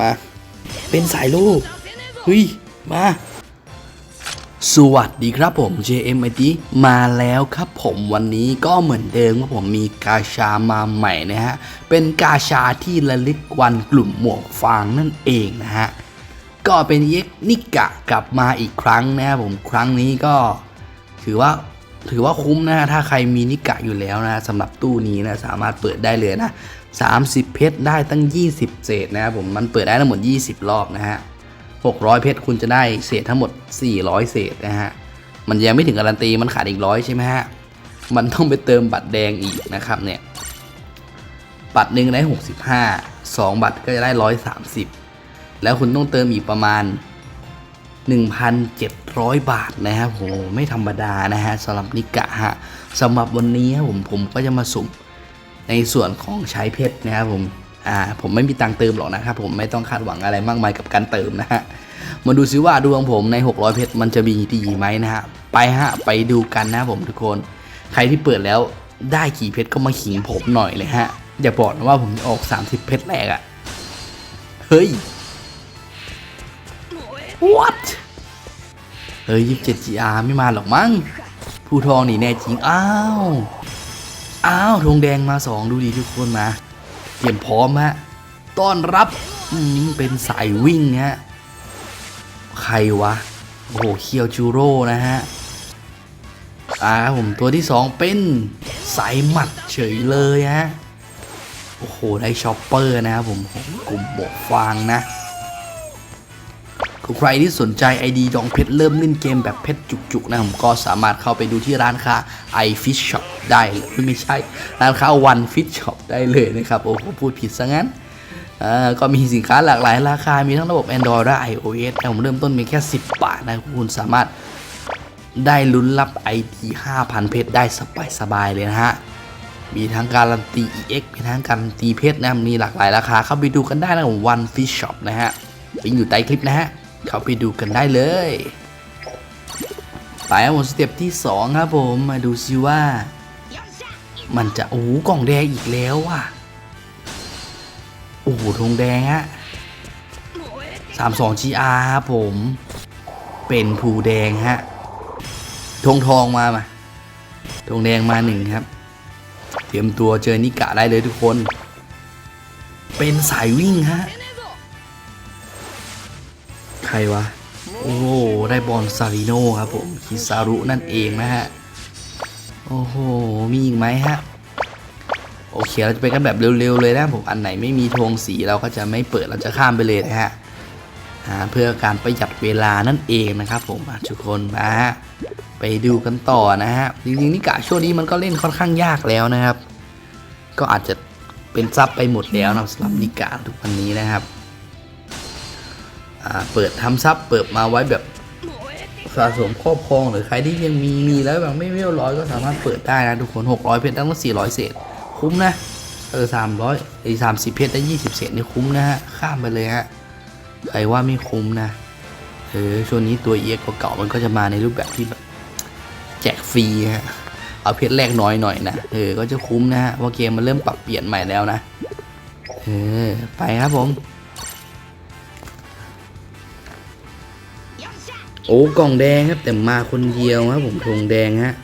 มา เป็นสายลูกเฮ้ย มา สวัสดีครับผม JMIT มาแล้วครับผมวันนี้ก็เหมือนเดิมว่าผมมีกาชามาใหม่นะฮะ เป็นกาชาที่ระลึกวันกลุ่มหมวกฟางนั่นเองนะฮะ ก็เป็นเย็กนิกะกลับมาอีกครั้งนะครับผมครั้งนี้ก็ถือว่า ถือว่าคุ้มนะฮะถ้าใครมีนิกะอยู่แล้วนะสำหรับตู้นี้นะสามารถเปิดได้เลยนะ 30 เพชรได้ตั้ง 20 เศษนะครับผมมันเปิดได้ทั้งหมด 20 รอบนะฮะ600 เพชรคุณจะได้เศษทั้งหมด 400 เศษนะฮะมันยังไม่ถึงการันตีมันขาดอีกร้อยใช่ไหมฮะมันต้องไปเติมบัตรแดงอีกนะครับเนี่ยบัตรหนึ่งได้ 65 2 บัตรก็จะได้ 130 แล้วคุณต้องเติมอีกประมาณ 1,700 บาทนะครับโหไม่ธรรมดานะฮะสำหรับนิกะฮะสำหรับวันนี้ผมผมก็จะมาสุ่มในส่วนของใช้เพชรนะครับผมอ่าผมไม่มีตังเติมหรอกนะครับผมไม่ต้องคาดหวังอะไรมากมายกับการเติมนะฮะมาดูซิว่าดวงผมใน 600 เพชรมันจะมีดีไหมนะฮะไปฮะไปดูกันนะผมทุกคน ใครที่เปิดแล้วได้กี่เพชรก็มาขิงผมหน่อยเลยฮะอย่าบอกนะว่าผมออก 30 เพชรแรกอะเฮ้ย what เฮ้ยยี่สิบเจ็ด GR ไม่มาหรอกมั้งผู้ทองนี่แน่จริง อ้าว อ้าวธงแดงมาสองดูดีทุกคนมาเตรียมพร้อมฮะต้อนรับอืมเป็นสายวิ่งฮะใครวะ โอ้โหเคียวจูโร่นะฮะอ่าผมตัวที่สองเป็นสายหมัดเฉยเลยฮะโอ้โห ได้ช็อปเปอร์นะครับผมกลุ่มหมวกฟางนะ ใครที่สนใจ ID ดองเพชรเริ่มเล่นเกมแบบเพชรจุกๆนะผมก็สามารถเข้าไปดูที่ร้านค้า iFish Shop ได้เลยไม่ใช่ ร้านค้า One Fish Shop ได้เลยนะครับ โอ้โหพูดผิดซะงั้นก็มีสินค้าหลากหลายราคา มีทั้งระบบ Android และ iOS แต่ผมเริ่มต้นเพียงแค่ 10 บาทนะคุณสามารถได้ลุ้นรับ ID 5,000 เพชรได้สบายๆเลยนะฮะ มีทั้งการันตี EX มีทั้งการันตีเพชรนะ มีหลากหลายราคาเข้าไปดูกันได้นะผม One Fish Shop นะฮะลิงก์อยู่ใต้คลิปนะฮะ เข้าไปดูกันได้เลยไปครับผมสเต็ปที่ 2 ครับผมมาดูซิว่า มันจะ โอ้กล่องแดงอีกแล้วว่ะ โอ้ธงแดงฮะ32 GR ครับผม เป็นภูแดงฮะธงทองมามาธงแดงมาหนึ่งครับ เตรียมตัวเจอนิกะได้เลยทุกคน เป็นสายวิ่งฮะ รวะ โอ้โห ได้บอลซาริโนครับผมคิซารุนั่นเองนะฮะ โอ้โห มีอีกไหมฮะ โอเค เราจะไปกันแบบเร็วๆเลยนะผม อันไหนไม่มีธงสีเราก็จะไม่เปิด เราจะข้ามไปเลยนะฮะเพื่อการประหยัดเวลานั่นเองนะครับผมทุกคนมาฮะไปดูกันต่อนะฮะ จริงๆนิกะช่วงนี้มันก็เล่นค่อนข้างยากแล้วนะครับ ก็อาจจะเป็นซับไปหมดแล้วนะสำหรับนิกะทุกวันนี้นะครับ เปิดทำซับเปิดมาไว้แบบสะสมครอบครองหรือใครที่ยังมีมีแล้วแบบไม่เวลร้อยก็สามารถเปิดได้นะทุกคน 600 เพชรตั้งแต่400 เศษ คุ้มนะ เออ 300ไอ้30 เพชรได้ 20 เศษนี่คุ้มนะฮะ ข้ามไปเลยฮะ ใครว่าไม่คุ้มนะ เออ ช่วงนี้ตัวเอียกเก่ามันก็จะมาในรูปแบบที่แบบแจกฟรีฮะ เอาเพชรแรกน้อยหน่อยนะ เออ ก็จะคุ้มนะฮะเพราเกมมันเริ่มปรับเปลี่ยนใหม่แล้วนะ เออ ไปครับผม โอ้กล่องแดงครับ แต่มาคนเดียวครับผมธงแดงฮะ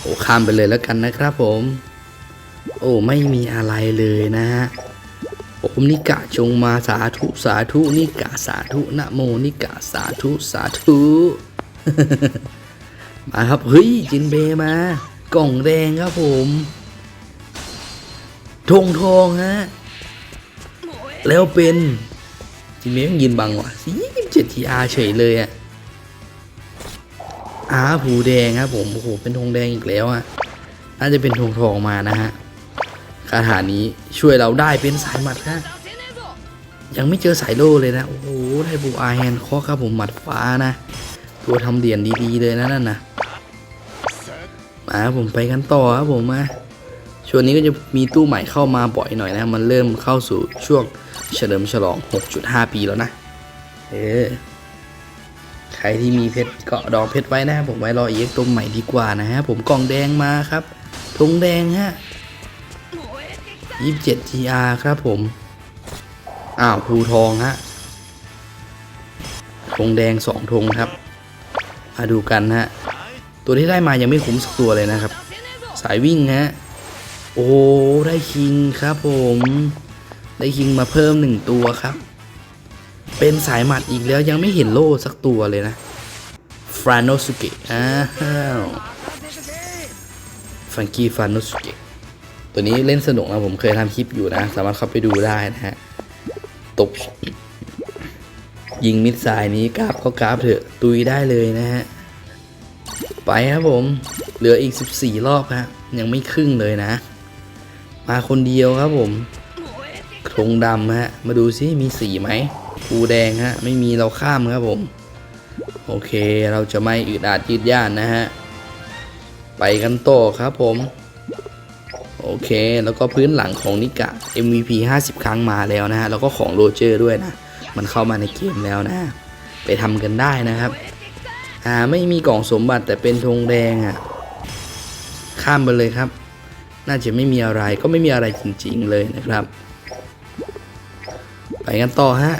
โอ้ข้ามไปเลยแล้วกันนะครับผม โอ้ไม่มีอะไรเลยนะฮะโอ้นิกะจงมาสาธุสาธุนิกะสาธุนะโมนิกะสาธุสาธุ มาครับเฮ้ยจินเบมากล่องแดงครับผมธงทองฮะแล้วเป็น จิเมย์ยินบังว่ะยี่สิบเจ็ดทีอาเฉยเลยอะอาผูแดงครับผมโอ้โหเป็นธงแดงอีกแล้วอะน่าจะเป็นธงทองมานะฮะคาถานี้ช่วยเราได้เป็นสายหมัดครับยังไม่เจอสายโลเลยนะโอ้โหได้บูอาแฮนคอครับผมหมัดฟ้านะ ตัวทำเหรียญดีๆเลยนะนั่นนะมาผมไปกันต่อครับผมมาช่วงนี้ก็จะมีตู้ใหม่เข้ามาบ่อยหน่อยนะ มันเริ่มเข้าสู่ช่วง เฉลิมฉลอง 6.5 ปีแล้วนะ เออ ใครที่มีเพชรก็ดองเพชรไว้นะครับผมไว้รอเอ็กตัวใหม่ดีกว่านะฮะ ผมกล่องแดงมาครับธงแดงฮะ 27 GR ครับผม อ้าวภูทองฮะธงแดงสองธงครับ มาดูกันฮะ ตัวที่ได้มายังไม่คุ้มสักตัวเลยนะครับ สายวิ่งฮะ โอ้ ได้คิงครับผม ได้คิงมาเพิ่มหนึ่งตัวครับ เป็นสายหมัดอีกแล้วยังไม่เห็นโล่สักตัวเลยนะฟรานโนสุเกะอ้าวฟังกี้ฟรานโนสุเกะตัวนี้เล่นสนุกนะผมเคยทำคลิปอยู่นะ สามารถเข้าไปดูได้นะฮะ ตบ ยิงมิดสายนี้กราบก็กราบเถอะ ตุยได้เลยนะฮะ ไปครับผม เหลืออีก 14 รอบฮะ ยังไม่ครึ่งเลยนะ มาคนเดียวครับผม ธงดำฮะ มาดูซิมีสีไหมภูแดงฮะ ไม่มีเราข้ามครับผม โอเคเราจะไม่อึดอัดยืดย่านนะฮะ ไปกันต่อครับผม โอเคแล้วก็พื้นหลังของนิกะ MVP 50 ครั้งมาแล้วนะฮะ แล้วก็ของโรเจอร์ด้วยนะ มันเข้ามาในเกมแล้วนะ ไปทำกันได้นะครับ อ่าไม่มีกล่องสมบัติแต่เป็นธงแดงอะ ข้ามไปเลยครับน่าจะไม่มีอะไรก็ไม่มีอะไรจริงๆเลยนะครับ ไปกันต่อฮะ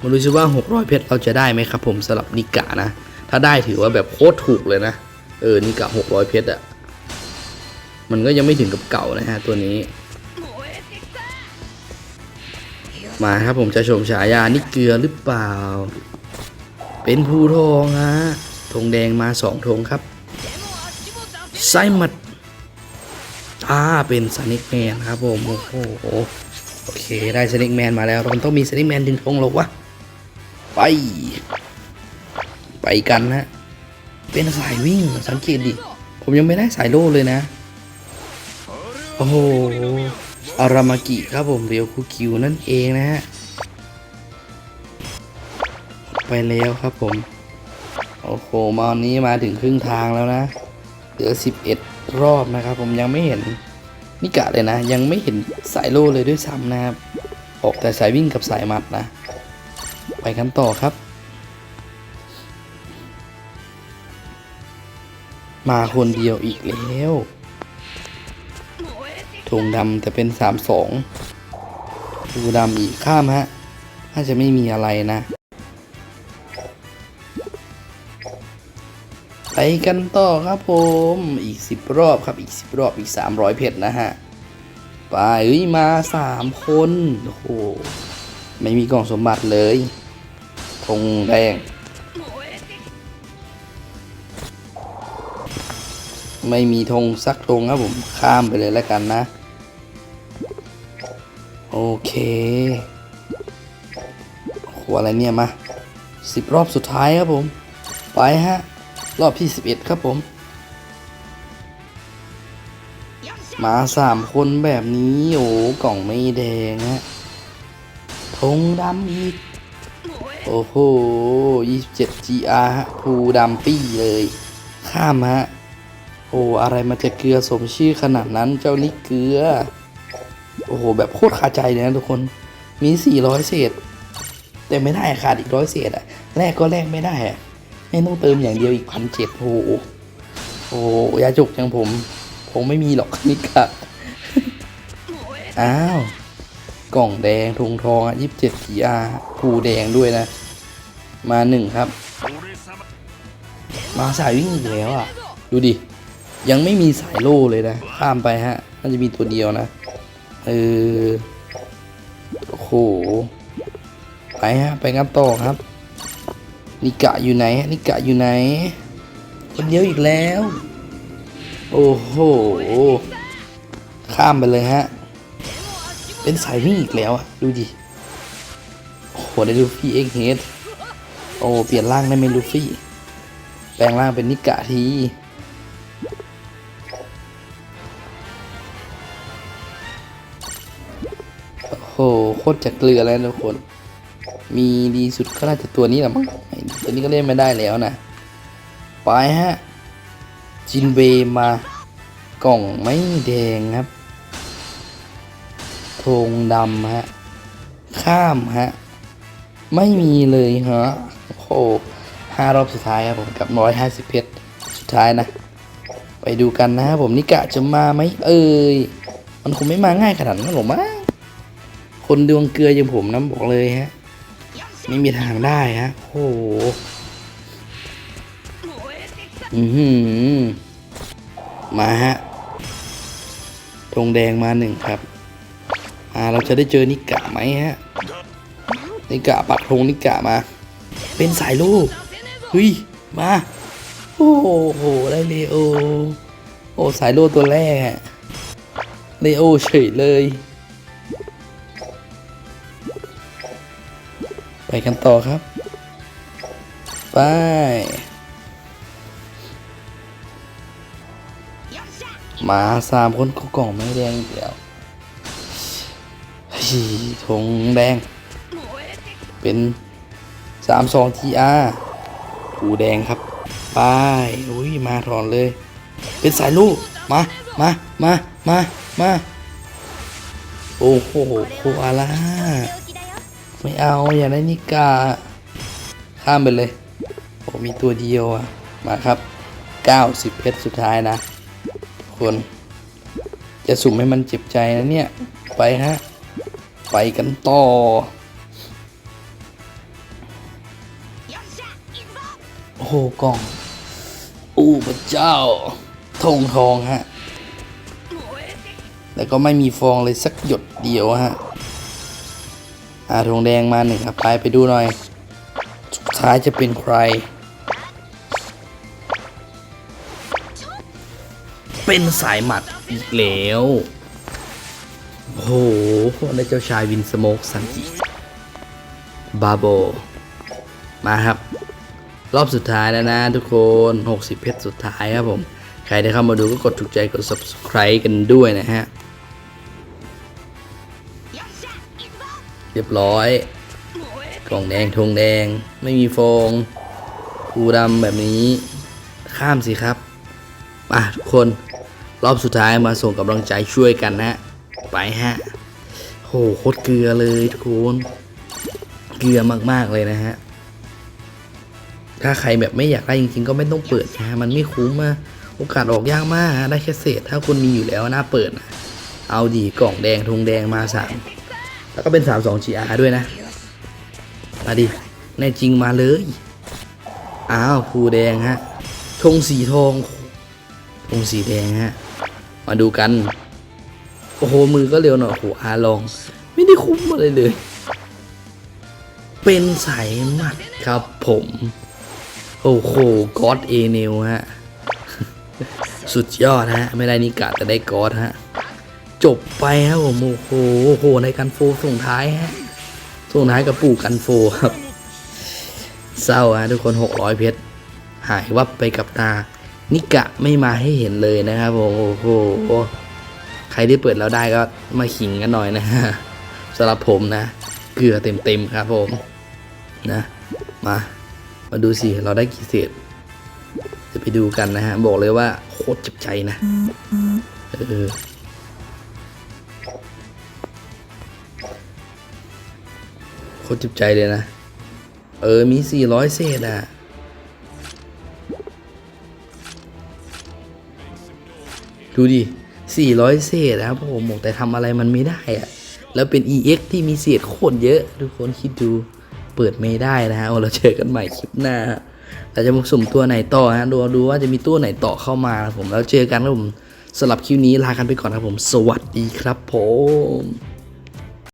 มาดูซิว่า 600 เพชรเราจะได้ไหมครับผมสำหรับนิกะนะ ถ้าได้ถือว่าแบบโคตรถูกเลยนะ เออ นิกะ 600 เพชรอะมันก็ยังไม่ถึงกับเก่านะฮะ ตัวนี้ มาครับผมจะชมฉายานี่เกลือหรือเปล่า เป็นภูทองฮะธงแดงมาสองธงครับไซมัดอ่าเป็นสนิกแมนครับผม โอ้โห อเคได้สนิกแมนมาแล้วมันต้องมีสนิกแมนดึงธงหรอวะ ไป ไปกันฮะเป็นสายวิ่งสังเกตดิ ผมยังไม่ได้สายโล่เลยนะ โอ้โหอารามากิครับผมเรียวคูคิวนั่นเองนะฮะ ไปแล้วครับผม โอ้โหมาวันนี้มาถึงครึ่งทางแล้วนะ เหลือ 11 รอบนะครับผมยังไม่เห็น นิกะเลยนะ ยังไม่เห็นสายโลเลยด้วยซ้ำนะครับ ออกแต่สายวิ่งกับสายมัดนะ ไปกันต่อครับ มาคนเดียวอีกแล้วธงดำแต่เป็นสามสองดูดำอีกข้ามฮะน่าจะไม่มีอะไรนะ กันต่อครับผม อีกสิบรอบครับอีกสิบรอบอีกสามร้อยเพชรนะฮะ ไปเอ้ยมาสามคนโอ้โหไม่มีกล่องสมบัติเลยธงแดง ไม่มีธงสักธงครับผม ข้ามไปเลยแล้วกันนะ โอเคโหอะไรเนี่ยมาสิบรอบสุดท้ายครับผม ไปฮะ รอบที่สิบเอ็ดครับผม มาสามคนแบบนี้ โอ้กล่องไม่แดงฮะธงดำอีก โอ้โห 27 GR ฮะภูดำปี้เลย ข้ามฮะ โอ้อะไรมันจะเกลือสมชื่อขนาดนั้นเจ้านี่เกลือ โอ้โห แบบโคตรคาใจเลยนะทุกคนมี 400 เศษ แต่ไม่ได้ขาดอีกร้อยเศษอะแลกก็แลกไม่ได้อะ ไม่ต้องเติมอย่างเดียวอีกพันเจ็ดโอ้โหโอ้ยาจุกอย่างผม ผมไม่มีหรอกนิกะอ้าว กล่องแดงทงทองอะยี่สิบเจ็ดขีอาภูแดงด้วยนะ มาหนึ่งครับ มาสายวิ่งอีกแล้วอะ ดูดิ ยังไม่มีสายโล่เลยนะ ข้ามไปฮะน่าจะมีตัวเดียวนะ เออ โอ้โห ไปฮะ ไปกันต่อครับ นิกะอยู่ไหนนิกะอยู่ไหน คนเดียวอีกแล้ว โอ้โห ข้ามไปเลยฮะ เป็นสายวิ่งอีกแล้วอะดูดิ โอ้โห ได้ลูฟี่เอ็กเฮดโอ้ เปลี่ยนร่างได้เป็นลูฟี่ แปลงร่างเป็นนิกะทีโอ้โห โคตรจะเกลือแล้วทุกคน มีดีสุดก็น่าจะตัวนี้แหละมั้งตัวนี้ก็เล่นไม่ได้แล้วนะ ไปฮะ จินเบมากล่องไม่แดงครับธงดำฮะ ข้ามฮะ ไม่มีเลยฮะ โอ้โหห้ารอบสุดท้ายครับผมกับร้อยห้าสิบเพชรสุดท้ายนะ ไปดูกันนะครับผมนิกะจะมาไหมเอ่ย มันคงไม่มาง่ายขนาดนั้นหรอกมั้งคนดวงเกลืออย่างผมนะบอกเลยฮะ ไม่มีทางได้ฮะโอ้โหอือหือมาฮะธงแดงมาหนึ่งครับ อ่าเราจะได้เจอนิกะไหมฮะ นิกะปักธงนิกะมา เป็นสายลูกเฮ้ย มา โอ้โหได้เลโอ โอ้สายโลตัวแรกอะเลโอเฉยเลย ไปกันต่อครับ ไป มาสามคนก็กล่องไม่แดงอีกแล้วฮ้ยธงแดง เป็นสามสองทีอาร์ปูแดงครับ ไปอุ้ยมาถอนเลย เป็นสายลูก มา มา มา มา มา โอ้โหโคอาล่า ไม่เอาอย่าได้นิกา ข้ามไปเลยโอ้มีตัวเดียวอะมาครับ 90เพชรสุดท้ายนะคน จะสุ่มให้มันเจ็บใจนะเนี่ย ไปฮะ ไปกันต่อ โอ้โหกล่อง อู้พระเจ้า ทองทองฮะ แล้วก็ไม่มีฟองเลยสักหยดเดียวฮะ อาทองแดงมาหนึ่งครับไปไปดูหน่อย สุดท้ายจะเป็นใคร เป็นสายหมัดอีกแล้วโอ้โหในเจ้าชายวินสโมกสันจิบาโบ มาครับ รอบสุดท้ายแล้วนะทุกคน 60 เพชรสุดท้ายครับผม ใครได้เข้ามาดูก็กดถูกใจกด subscribe กันด้วยนะฮะ เรียบร้อย กล่องแดงธงแดง ไม่มีฟองปูดำแบบนี้ ข้ามสิครับมาทุกคน รอบสุดท้ายมาส่งกำลังใจช่วยกันนะไปฮะโหโคตรเกลือเลยทุกคนเกลือมากๆเลยนะฮะถ้าใครแบบไม่อยากได้จริงๆ ก็ไม่ต้องเปิดนะฮะมันไม่คุ้มอะโอกาสออกยากมากฮะได้แค่เศษ ถ้าคุณมีอยู่แล้วน่าเปิดนะเอาดีกล่องแดงธงแดงมาสาม แล้วก็เป็น 3 2 GR ด้วยนะมาดิแน่จริงมาเลย อ้าวภูแดงฮะธงสีทองธงสีแดงฮะ มาดูกัน โอ้โห มือก็เร็วหน่อยโอ้โหอาลอง ไม่ได้คุ้มอะไรเลย เป็นสายหมัดครับผม โอ้โหกอดเอเนลฮะ สุดยอดฮะ ไม่ได้นิกะแต่ได้กอดฮะ จบไปครับผมโอ้โหโอ้โหในกันโฟส่งท้ายฮะส่งท้ายกับปู่กันโฟครับเศร้าฮะทุกคน600เพชรหายวับไปกับตา นิกะไม่มาให้เห็นเลยนะครับผมโอ้โหใครที่เปิดแล้วได้ก็มาขิงกันหน่อยนะฮะสำหรับผมนะ เกลือเต็มๆครับผมนะมามาดูสิ เราได้กี่เศษจะไปดูกันนะฮะ บอกเลยว่าโคตรจ็บใจนะ เออ ตรจ็บใจเลยนะ เออ มี 400 เศษอะ ดูดิ 400 เศษนะครับผมแต่ทำอะไรมันไม่ได้อะแล้วเป็น EX ที่มีเศษโคตรเยอะ ทุกคนคิดดู เปิดไม่ได้นะฮะเอาเราเจอกันใหม่คลิปหน้าเราจะมาสุ่มตัวไหนต่อฮะดูดูว่าจะมีตัวไหนต่อเข้ามาครับผม แล้วเจอกันครับผมสำหรับคลิปนี้ลากันไปก่อนครับผม สวัสดีครับผม